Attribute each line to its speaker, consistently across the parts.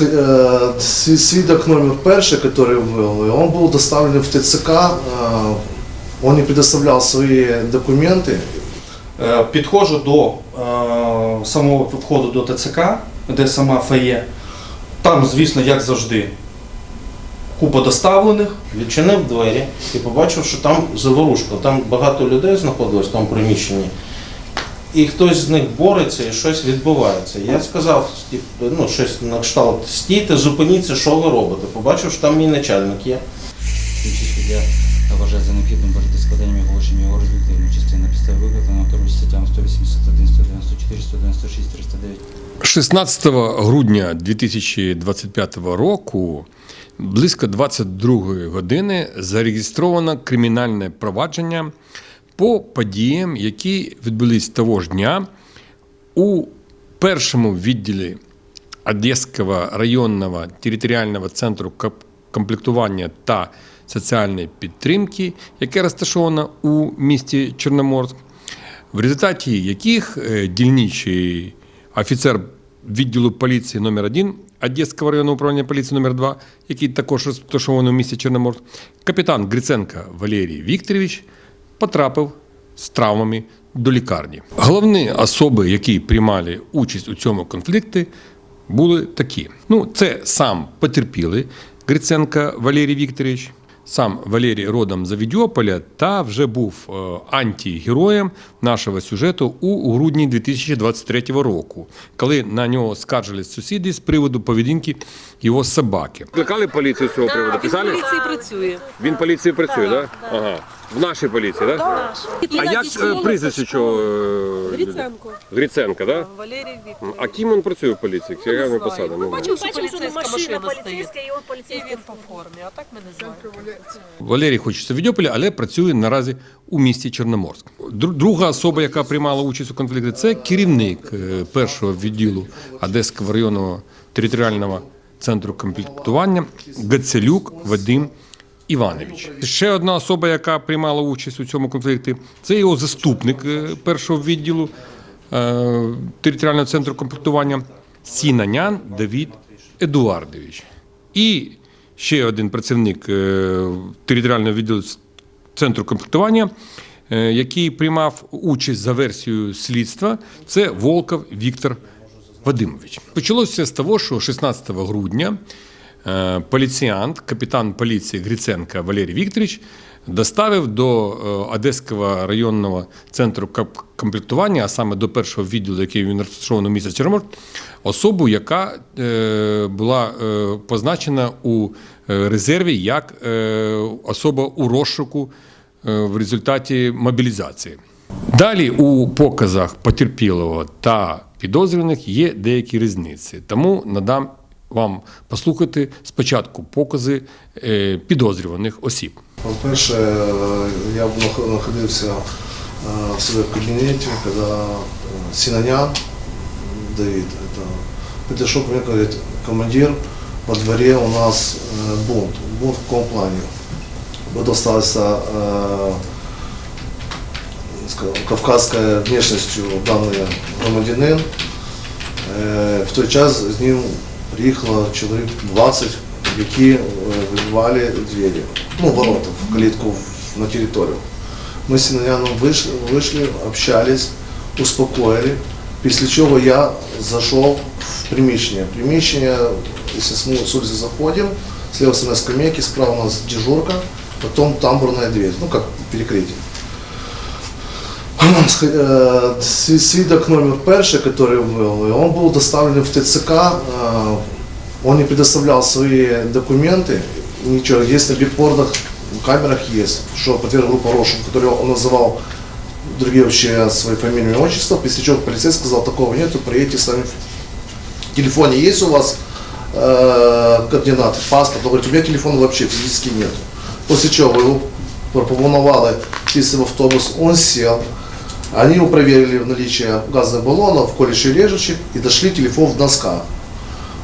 Speaker 1: Э, сви- Свидок номер перший, который был, он был доставлен в ТЦК, э, он не предоставлял свои документы.
Speaker 2: Е, Підходжу до е, самого входу до ТЦК, де сама феє. Там, звісно, як завжди, купа доставлених.
Speaker 3: Відчинив двері і побачив, що там заворушка. Там багато людей знаходилось в тому приміщенні. І хтось з них бореться і щось відбувається. Я сказав, ну, щось на кшталт, стійте, зупиніться, що ви робите. Побачив, що там мій начальник є.
Speaker 4: Слідчий суддя за необхідним вважати складанням і оголошенням його результативної частини на підставі викладеного керуючи 181, 194, 196, 309
Speaker 5: 16 грудня 2025 року близько 22 години зареєстровано кримінальне провадження по подіям, які відбулись того ж дня у першому відділі Одеського районного територіального центру комплектування та соціальної підтримки, яке розташовано у місті Чорноморськ, в результаті яких е, дільничий офіцер відділу поліції номер 1 Одеського районного управління поліції номер 2 який також розташований у місті Чорноморськ, капітан Гриценко Валерій Вікторович потрапив з травмами до лікарні. Головні особи, які приймали участь у цьому конфлікті, були такі. Ну, це сам потерпілий Гриценко Валерій Вікторович, сам Валерій родом з Авідіополя та вже був е, антигероєм нашого сюжету у грудні 2023 року, коли на нього скаржились сусіди з приводу поведінки його собаки. Викликали поліцію з цього приводу?
Speaker 6: Він
Speaker 5: Писали?
Speaker 6: поліції працює.
Speaker 5: Він поліції працює, так? Ага. В нашій поліції, так? А як е, прізвище чого? е,
Speaker 6: Гриценко.
Speaker 5: Гриценко, так?
Speaker 6: Валерій Вікторович.
Speaker 5: А ким він працює в поліції? Яка його
Speaker 6: знаю.
Speaker 5: посада?
Speaker 6: Ми
Speaker 5: Ну,
Speaker 6: бачимо, що
Speaker 7: що
Speaker 6: поліцейська
Speaker 7: машина
Speaker 6: машина стоїть.
Speaker 7: поліцейська, і он
Speaker 6: І
Speaker 7: поліцейський.
Speaker 6: він по формі, а так ми не знаємо.
Speaker 5: Валерій хочеться в Відьополі, але працює наразі у місті Чорноморськ. Дру- Друга особа, яка приймала участь у конфлікті, це керівник е, першого відділу Одеського районного територіального центру комплектування Гацелюк Вадим Іванович. Ще одна особа, яка приймала участь у цьому конфлікті, це його заступник е, першого відділу е, територіального центру комплектування Сінанян Давід Едуардович. І ще один працівник е, територіального відділу центру комплектування, який приймав участь за версією слідства, це Волков Віктор Вадимович. Почалося з того, що 16 грудня поліціянт, капітан поліції Гриценко Валерій Вікторович доставив до е, Одеського районного центру комплектування, а саме до першого відділу, який він розташований у місті Чорноморськ, особу, яка е, була е, позначена у е, резерві як е, особа у розшуку е, в результаті мобілізації. Далі у показах потерпілого та підозрюваних є деякі різниці, тому надам вам послухати спочатку покази е, підозрюваних осіб.
Speaker 1: По-перше, е, я нах- знаходився е, в себе в кабінеті, коли е, Сінанян Давид это, підійшов ко мне, говорит, командир, во дворе у нас э, бунт. Бунт в каком плане? Вот остался э, скажем, кавказской внешностью данный громадянин. Е, В той час з ним приїхало чоловік 20, які е, вибивали двері, ну, ворота в калітку на територію. Ми з Сінаняном вийшли, вийшли, общались, успокоїли, після чого я зайшов в приміщення. Приміщення, якщо с с улицы заходим, слева со скамейки, справа у нас дежурка, потом тамбурная дверь, ну, как перекрытие. Э, сви- Свидок номер перший, который был, он был доставлен в ТЦК, э, он не предоставлял свои документы, ничего, есть на бигбордах, в камерах есть, что подтвердила группа Рошин, которую он называл другие вообще свои фамилии и отчество, после чего полицейский сказал, такого нету, приедете сами в телефоне есть у вас э, координаты, паспорт, он говорит, у меня телефона вообще физически нет. После чего его пропоновали сесть в автобус, он сел, они его проверили в наличие газовых баллонов, колющих режущих и дошли телефон в носках.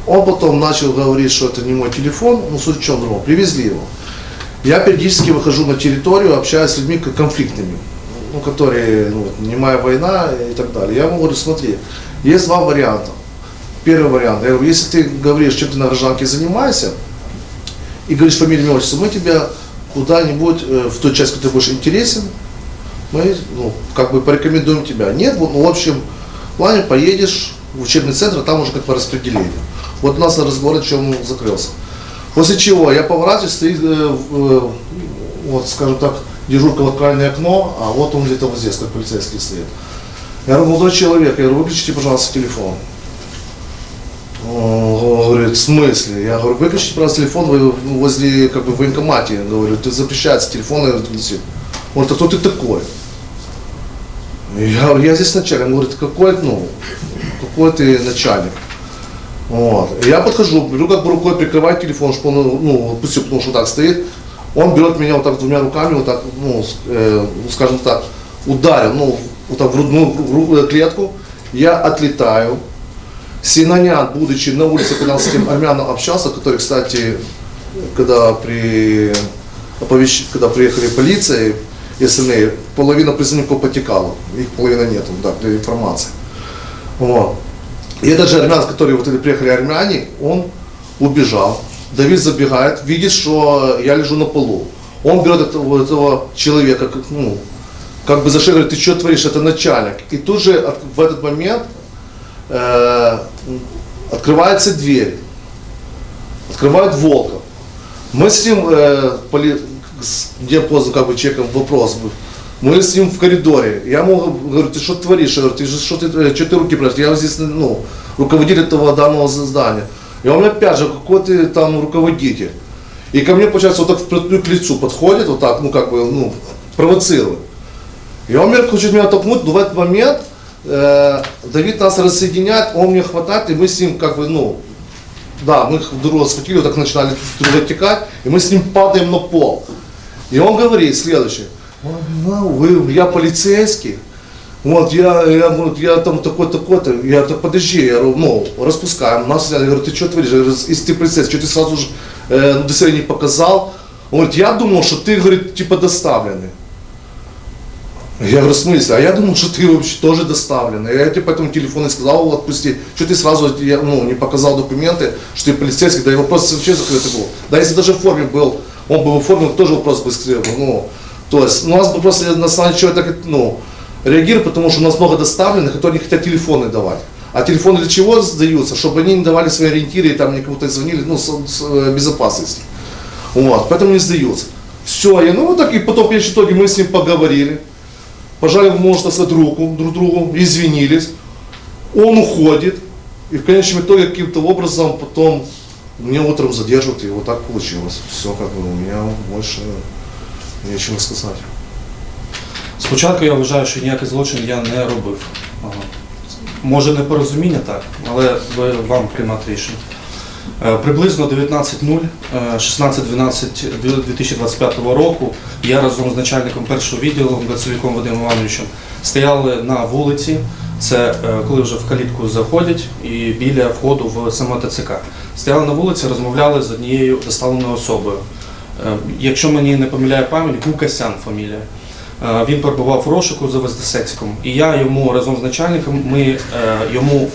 Speaker 1: Он потом начал говорить, что это не мой телефон, ну суть в чем другом, привезли его. Я периодически выхожу на территорию, общаюсь с людьми конфликтными, ну, которые, ну, вот, немая война и так далее. Я ему говорю, смотри, есть два варианта. Первый вариант. Я говорю, если ты говоришь, чем ты на гражданке занимаешься, и говоришь фамилию, имя, отчество, мы тебя куда-нибудь э, в ту часть, которая больше интересен, мы ну, как бы порекомендуем тебя. Нет, вот, ну, в общем, плане поедешь в учебный центр, там уже как по распределению. Вот у нас разговор, чем закрылся. После чего я поворачиваюсь, стоит, э, э, вот, скажем так, дежурка в открывальное окно, а вот он где-то вот здесь, как полицейский стоит. Я говорю, молодой человек, я говорю, выключите, пожалуйста, телефон. Он говорит, в смысле? Я говорю, выключите, пожалуйста, телефон, возле, как бы, в военкомате. Я говорю, ты запрещается телефон висит. Он говорит, а кто ты такой? Я я здесь начальник. Он говорит, какой, ну, какой ты начальник? Вот. Я подхожу, беру как бы рукой, прикрываю телефон, чтобы он, ну, пусть потому что так стоит. Он берет меня вот так двумя руками, вот так, ну, э, ну, скажем так, ударил, ну, вот так в грудную гру- э, клетку. Я отлетаю. Синонян, будучи на улице, когда он с этим армяном общался, который, кстати, когда при оповещ- когда приехали полиция и СНА, половина призывников потекала, их половина нету, да, для информации. Вот. И этот же армян, который вот эти приехали армяне, он убежал. Давид забегает, видит, что я лежу на полу. Он берет этого, этого человека, как, ну, как бы за шею, говорит, ты что творишь, это начальник. И тут же в этот момент э, открывается дверь. Открывает Волков. Мы с ним, э, поли- с диапазон, как бы, чеком вопрос был. Мы с ним в коридоре. Я ему говорю, ты что творишь? Я говорю, ты же что ты, э, что ты руки прячешь? Я здесь, ну, руководитель этого данного здания. И он опять же, какой ты там руководитель. И ко мне, получается, вот так вплотную к лицу подходит, вот так, ну, как бы, ну, провоцирует. И он меня хочет меня толкнуть, но в этот момент э, Давид нас рассоединяет, он мне хватает, и мы с ним, как бы, ну, да, мы друг друга схватили, вот так начинали друг текать, и мы с ним падаем на пол. И он говорит следующее, «Ой, ну, вы, я полицейский, вот я, я, вот, я там такой-такой-то, я так подожди, я говорю, ну, распускаем нас, я говорю, ты что творишь, я говорю, если ты полицейский, что ты сразу же э, удостоверение не показал? Он говорит, я думал, что ты, говорит, типа доставленный. Я говорю, в смысле? А я думал, что ты вообще тоже доставленный. Я тебе по этому телефону и сказал, отпусти. Что ты сразу я, ну, не показал документы, что ты полицейский, да и вопрос вообще закрытый был. Да если даже в форме был, он бы в форме, тоже вопрос быстрее был. Ну, то есть, у нас бы просто на самом деле так, ну, реагирует, потому что у нас много доставленных, которые не хотят телефоны давать. А телефоны для чего сдаются? Чтобы они не давали свои ориентиры и там никому-то звонили, ну, с, с, э, безопасности. Вот, поэтому не сдаются. Все, и ну вот так, и потом, в итоге, мы с ним поговорили пожали, можно сказать, руку друг другу, извинились. Он уходит, и в конечном итоге каким-то образом потом мне утром задерживают, и вот так получилось. Все, как бы у меня больше нечего сказать.
Speaker 2: Спочатку я вважаю, що ніякий злочин я не робив. Ага. Може непорозуміння так, але ви, вам приймати рішення. Е, Приблизно 19.0, е, 16.12.2025 року я разом з начальником першого відділу Гацевіком Вадимом Івановичем стояли на вулиці. Це е, коли вже в калітку заходять і біля входу в саме ТЦК. Стояли на вулиці, розмовляли з однією доставленою особою. Е, Якщо мені не помиляє пам'ять, Гукасян фамілія. Е, Він перебував в розшуку за вездесексиком. І я йому разом з начальником ми йому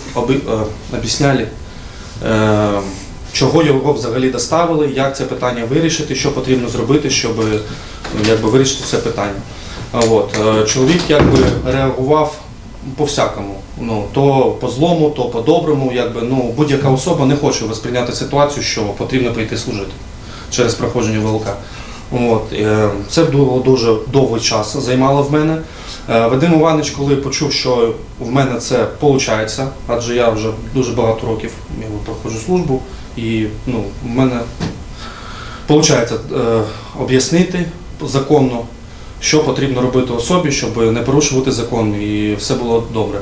Speaker 2: об'ясняли, чого його взагалі доставили, як це питання вирішити, що потрібно зробити, щоб якби, вирішити це питання. От, чоловік якби реагував по-всякому. Ну, то по злому, то по доброму. Якби, ну, будь-яка особа не хоче восприйняти ситуацію, що потрібно прийти служити через проходження ВЛК. От, е, це було дуже довгий час займало в мене. Е, Вадим Іванович, коли почув, що в мене це виходить, адже я вже дуже багато років проходжу службу, і ну, в мене виходить е, об'яснити законно, що потрібно робити особі, щоб не порушувати закон, і все було добре.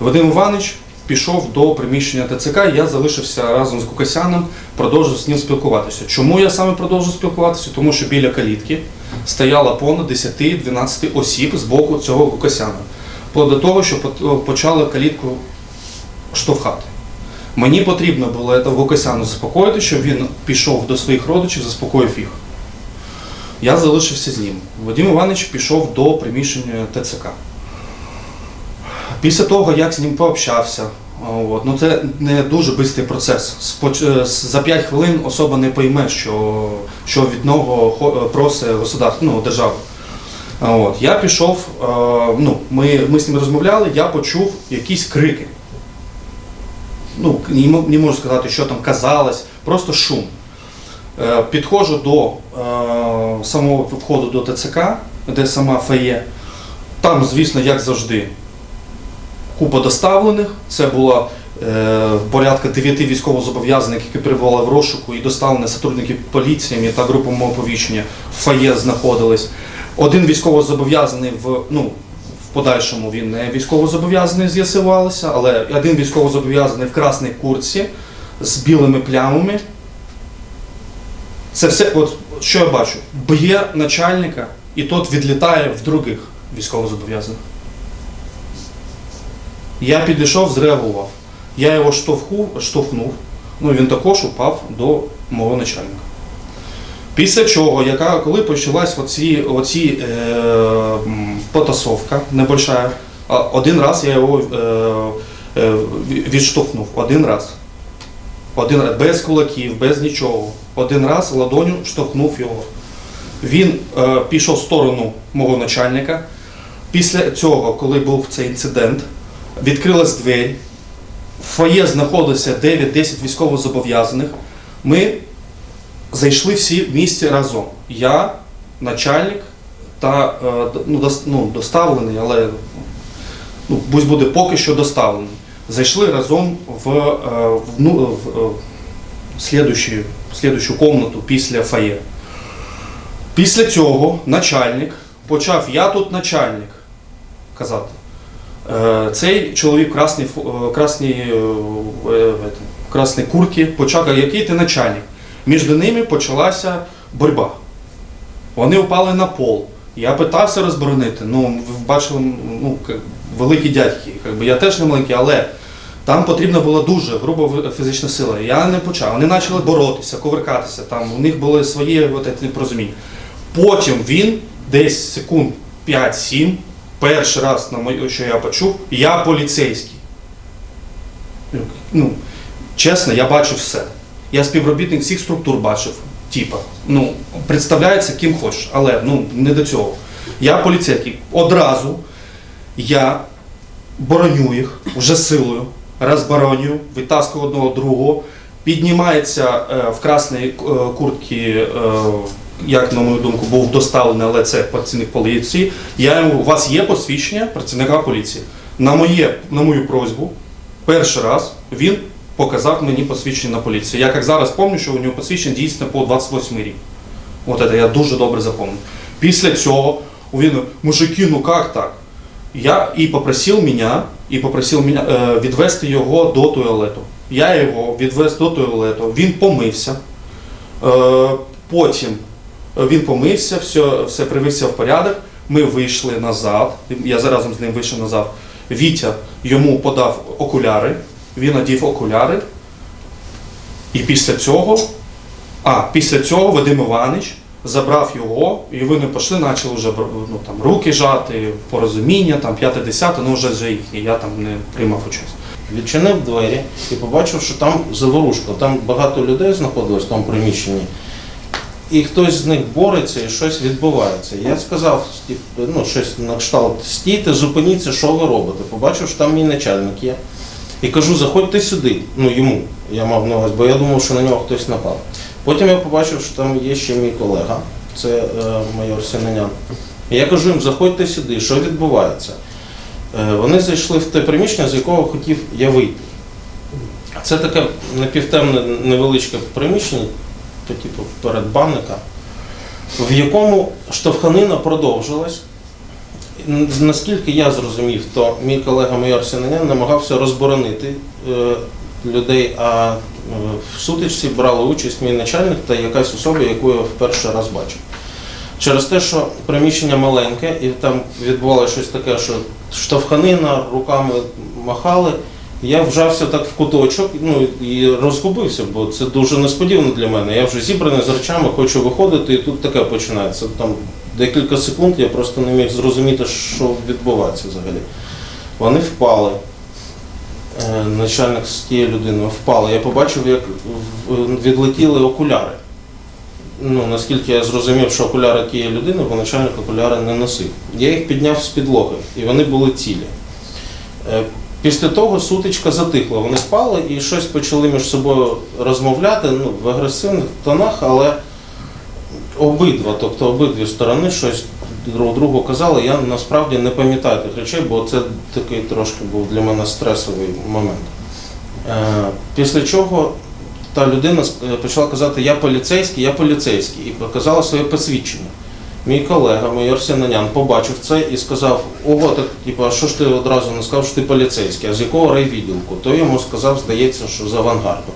Speaker 2: Вадим Іванович пішов до приміщення ТЦК, і я залишився разом з Кукасяном, продовжив з ним спілкуватися. Чому я саме продовжив спілкуватися? Тому що біля калітки стояло понад 10-12 осіб з боку цього Кукасяна. До того, що почали калітку штовхати. Мені потрібно було Гукасяну заспокоїти, щоб він пішов до своїх родичів, заспокоїв їх. Я залишився з ним. Вадим Іванович пішов до приміщення ТЦК. Після того, як з ним пообщався, От. Ну, це не дуже швидкий процес. Е, За 5 хвилин особа не пойме, що, що від нього е, просить государство, ну, держава. От. Я пішов, ну, ми, ми з ним розмовляли, я почув якісь крики. Ну, не можу сказати, що там казалось, просто шум. Е, Підходжу до е, самого входу до ТЦК, де сама феє. Там, звісно, як завжди, купа доставлених. Це було е, порядка 9 військовозобов'язаних, які перебували в розшуку, і доставлені сотрудники поліції та групи мого оповіщення в фає знаходились. Один військовозобов'язаний в, ну, в подальшому він не військовозобов'язаний з'ясувалося, але один військовозобов'язаний в красній курці з білими плямами. Це все, от, що я бачу, б'є начальника, і тот відлітає в других військовозобов'язаних. Я підійшов, зреагував. Я його штовху, штовхнув, ну він також упав до мого начальника. Після чого, яка, коли почалась оці, оці е, потасовка небольшая, один раз я його е, е, відштовхнув. Один раз. Один раз, без кулаків, без нічого. Один раз ладоню штовхнув його. Він е, пішов в сторону мого начальника. Після цього, коли був цей інцидент, відкрилась двері. В фоє знаходилося 9-10 військовозобов'язаних. Ми зайшли всі в місті разом. Я, начальник та е, ну, ну, доставлений, але ну, пусть буде поки що доставлений. Зайшли разом в, е, в, ну, в, е, слідущу, слідущу комнату після фоє. Після цього начальник почав, я тут начальник, казати. Е, Цей чоловік е, ете, красній куртці почав, який ти начальник? Між ними почалася боротьба. Вони впали на пол. Я питався розборонити. Ну, ви бачили, ну, великі дядьки. Я теж не маленький, але там потрібна була дуже груба фізична сила. Я не почав. Вони почали боротися, коверкатися. Там у них були свої непорозуміння. Потім він десь секунд 5-7, перший раз, на мою, що я почув, я поліцейський. Ну, чесно, я бачив все. Я співробітник всіх структур бачив. Типа, ну, представляється ким хочеш, але ну, не до цього. Я поліцейський. Одразу я бороню їх вже силою, розборонюю, витаскую одного другого, піднімається е, в красній е, куртці, е, як на мою думку, був доставлений, але це працівник поліції. Я йому, у вас є посвідчення працівника поліції. На, моє, на мою просьбу, перший раз він показав мені посвідчення на поліції. Я як зараз пам'ятаю, що у нього посвідчення дійсно по 28 рік. От це я дуже добре запам'ятав. Після цього він, мужики, ну як так? Я і попросив мене, і попросив мене е, відвести його до туалету. Я його відвез до туалету, він помився. Е, потім він помився, все, все привівся в порядок. Ми вийшли назад. Я разом з ним вийшов назад. Вітя йому подав окуляри, він одів окуляри. І після цього, а після цього Вадим Іванович забрав його, і вони пішли, почали вже ну, там, руки жати, порозуміння, там, п'яте, десяте, ну вже вже їхні, я там не приймав участь.
Speaker 3: Відчинив двері і побачив, що там заворушка. Там багато людей знаходилось в тому приміщенні. І хтось з них бореться і щось відбувається. Я сказав, ну, щось на кшталт, стійте, зупиніться, що ви робите. Побачив, що там мій начальник є. І кажу, заходьте сюди. Ну йому, я мав на увазі, бо я думав, що на нього хтось напав. Потім я побачив, що там є ще мій колега, це е, майор Сіменян. Я кажу їм, заходьте сюди, що відбувається. Е, Вони зайшли в те приміщення, з якого хотів я вийти. Це таке напівтемне невеличке приміщення, по типу передбанника, в якому штовханина продовжилась. Наскільки я зрозумів, то мій колега майор Сінанян намагався розборонити е, людей, а в сутичці брала участь мій начальник та якась особа, яку я вперше раз бачив. Через те, що приміщення маленьке, і там відбувалося щось таке, що штовханина, руками махали. Я вжався так в куточок ну, і розгубився, бо це дуже несподівано для мене. Я вже зібраний з речами, хочу виходити, і тут таке починається. Там декілька секунд я просто не міг зрозуміти, що відбувається взагалі. Вони впали. Е, начальник з тією людиною впали. Я побачив, як відлетіли окуляри. Ну, наскільки я зрозумів, що окуляри тієї людини, бо начальник окуляри не носив. Я їх підняв з підлоги, і вони були цілі. Е, Після того сутичка затихла. Вони впали і щось почали між собою розмовляти ну, в агресивних тонах, але обидва, тобто обидві сторони щось друг другу казали. Я насправді не пам'ятаю тих речей, бо це такий трошки був для мене стресовий момент. Е, Після чого та людина е, почала казати Я поліцейський, я поліцейський, і показала своє посвідчення. Мій колега, майор Сінанян, побачив це і сказав: Ого, так типу, а що ж ти одразу не сказав, що ти поліцейський? А з якого райвідділку? То йому сказав, здається, що з авангарду.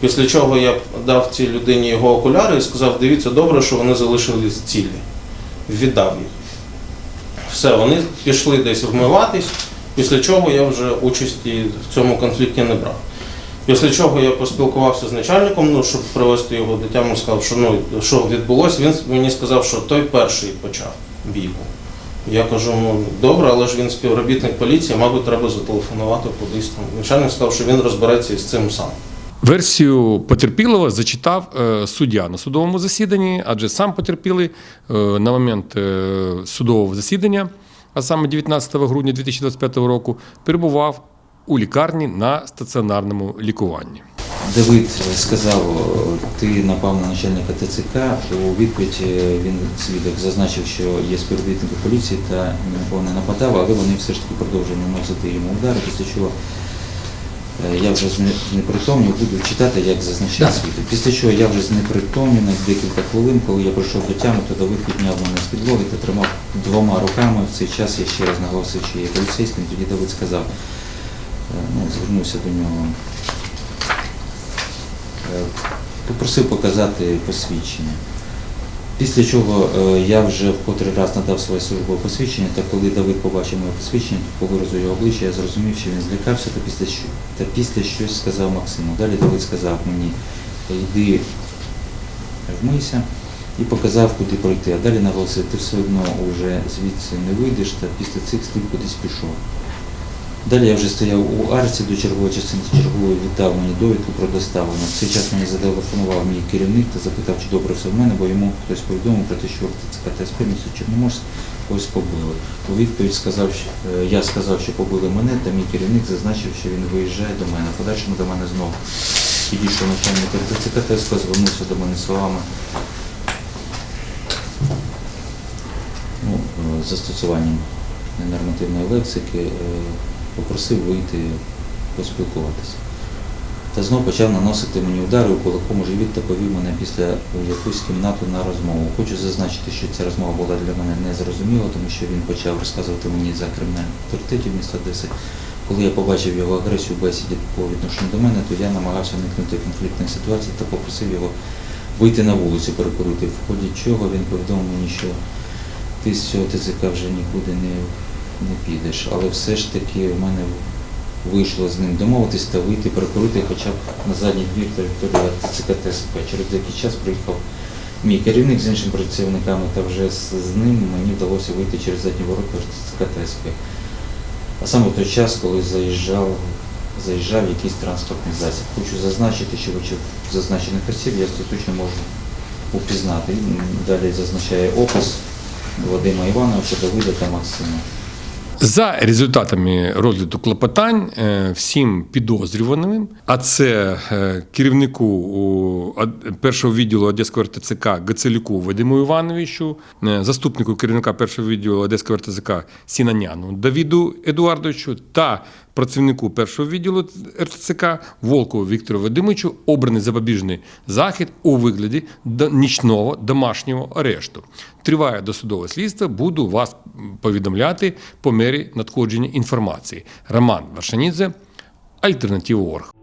Speaker 3: Після чого я дав цій людині його окуляри і сказав, дивіться, добре, що вони залишились цілі. Віддав їх. Все, вони пішли десь вмиватись, після чого я вже участі в цьому конфлікті не брав. Після чого я поспілкувався з начальником, ну, щоб привезти його до тями, сказав, що ну, що відбулося. Він мені сказав, що той перший почав бійку. Я кажу, ну добре, але ж він співробітник поліції, мабуть, треба зателефонувати кудись. Начальник сказав, що він розбереться із цим сам.
Speaker 5: Версію потерпілого зачитав е, суддя на судовому засіданні, адже сам потерпілий е, на момент е, судового засідання, а саме 19 грудня 2025 року, перебував у лікарні на стаціонарному лікуванні.
Speaker 4: Давид сказав, ти напав на начальника ТЦК. У відповідь він свідок зазначив, що є співробітники поліції та ні на не нападав, але вони все ж таки продовжують наносити йому удари, після чого я вже зне- знепритомнів, буду читати, як зазначає свідок. Після чого я вже знепритомнів на декілька хвилин, коли я прийшов до тями, то Давид підняв мене з підлоги та тримав двома руками. В цей час я ще раз наголосив, що є поліцейським. Тоді Давид сказав, е, ну, звернувся до нього. Е, Попросив показати посвідчення. Після чого е, я вже в котрий раз надав своє службове посвідчення, та коли Давид побачив моє посвідчення, по виразу його обличчя я зрозумів, що він злякався та після, та після щось сказав Максиму. Далі Давид сказав мені, йди вмийся і показав, куди пройти. А далі наголосив, ти все одно вже звідси не вийдеш та після цих слів кудись пішов. Далі я вже стояв у арці до чергової частини чергової віддав мені довідку про доставлення. В цей час мені зателефонував мій керівник та запитав, чи добре все в мене, бо йому хтось повідомив про те, що в ТЦК та СП місто Чорноморськ когось побили. У відповідь сказав, що, е, я сказав, що побили мене, та мій керівник зазначив, що він виїжджає до мене. Подальшому до мене знову підійшов начальник ТЦК та звернувся до мене словами ну, е, застосуванням ненормативної лексики, е, попросив вийти поспілкуватися. Та знов почав наносити мені удари у кулаком у живіт та повів мене після якусь кімнату на розмову. Хочу зазначити, що ця розмова була для мене незрозуміла, тому що він почав розказувати мені за кримінальних авторитетів міста Одеси. Коли я побачив його агресію в бесіді по відношенню до мене, то я намагався уникнути конфліктних ситуацій та попросив його вийти на вулицю, перекурити, в ході чого він повідомив мені, що ти з цього ТЦК вже нікуди не, не підеш. Але все ж таки в мене вийшло з ним домовитись та вийти перекурити хоча б на задній двір території ТЦК ТСП. Через деякий час приїхав мій керівник з іншими працівниками, та вже з, ним мені вдалося вийти через задні ворота ТЦК ТСП. А саме в той час, коли заїжджав, заїжджав якийсь транспортний засіб. Хочу зазначити, що вичив зазначених осіб я остаточно можу упізнати. Далі зазначає опис Вадима Івановича, Давида та Максима.
Speaker 5: За результатами розгляду клопотань е, всім підозрюваним, а це е, керівнику першого відділу Одеського РТЦК Гацелюку Вадиму Івановичу, е, заступнику керівника першого відділу Одеського РТЦК Сінаняну Давіду Едуардовичу та працівнику першого відділу РТЦК Волкову Віктору Вадимовичу обраний запобіжний захід у вигляді нічного домашнього арешту. Триває досудове слідство. Буду вас повідомляти по мері надходження інформації. Роман Варшанідзе, Альтернатива.орг.